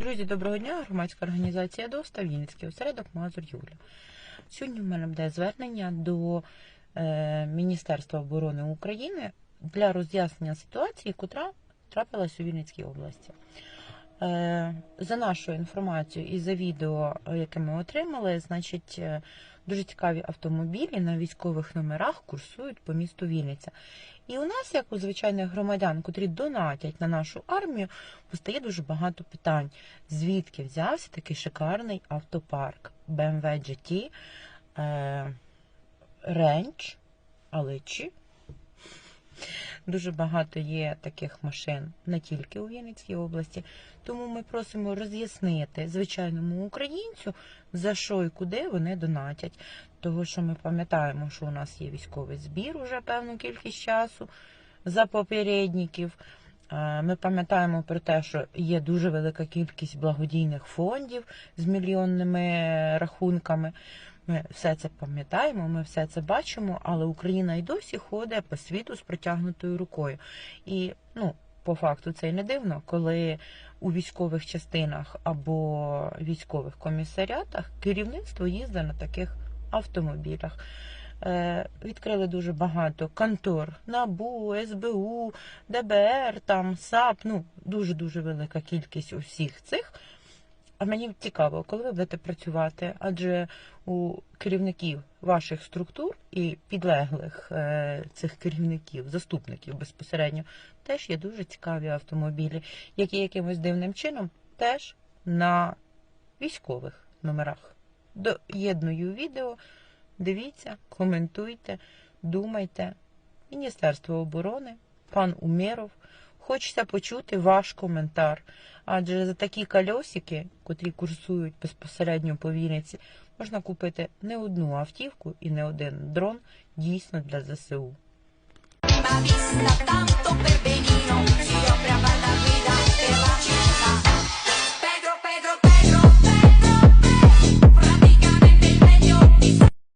Друзі, доброго дня! Громадська організація ДОСТА Вінницький осередок Мазур Юля. Сьогодні в мене буде звернення до е, Міністерства оборони України для роз'яснення ситуації, котра трапилась у Вінницькій області. Е, за нашою інформацією і за відео, е, яке ми отримали, значить, е, дуже цікаві автомобілі на військових номерах курсують по місту Вінниця. І у нас, як у звичайних громадян, котрі донатять на нашу армію, постає дуже багато питань. Звідки взявся такий шикарний автопарк BMW GT, Range, Аличі. Дуже багато є таких машин не тільки у Вінницькій області. Тому ми просимо роз'яснити звичайному українцю, за що і куди вони донатять. Того, що ми пам'ятаємо, що у нас є військовий збір уже певну кількість часу за попередників. Ми пам'ятаємо про те, що є дуже велика кількість благодійних фондів з мільйонними рахунками. Ми все це пам'ятаємо, ми все це бачимо, але Україна й досі ходить по світу з протягнутою рукою. І ну, по факту це й не дивно, коли у військових частинах або військових комісаріатах керівництво їздить на таких автомобілях. Е, Відкрили дуже багато контор НАБУ, СБУ, ДБР, там САП. Ну дуже дуже велика кількість усіх цих. А мені цікаво, коли ви будете працювати, адже у керівників ваших структур і підлеглих е, цих керівників, заступників безпосередньо, теж є дуже цікаві автомобілі, які якимось дивним чином теж на військових номерах. Доєдную відео, дивіться, коментуйте, думайте. Міністерство оборони, пан Умєров. Хочеться почути ваш коментар. Адже за такі кольосики, котрі курсують безпосередньо по Вінниці, можна купити не одну автівку і не один дрон дійсно для ЗСУ.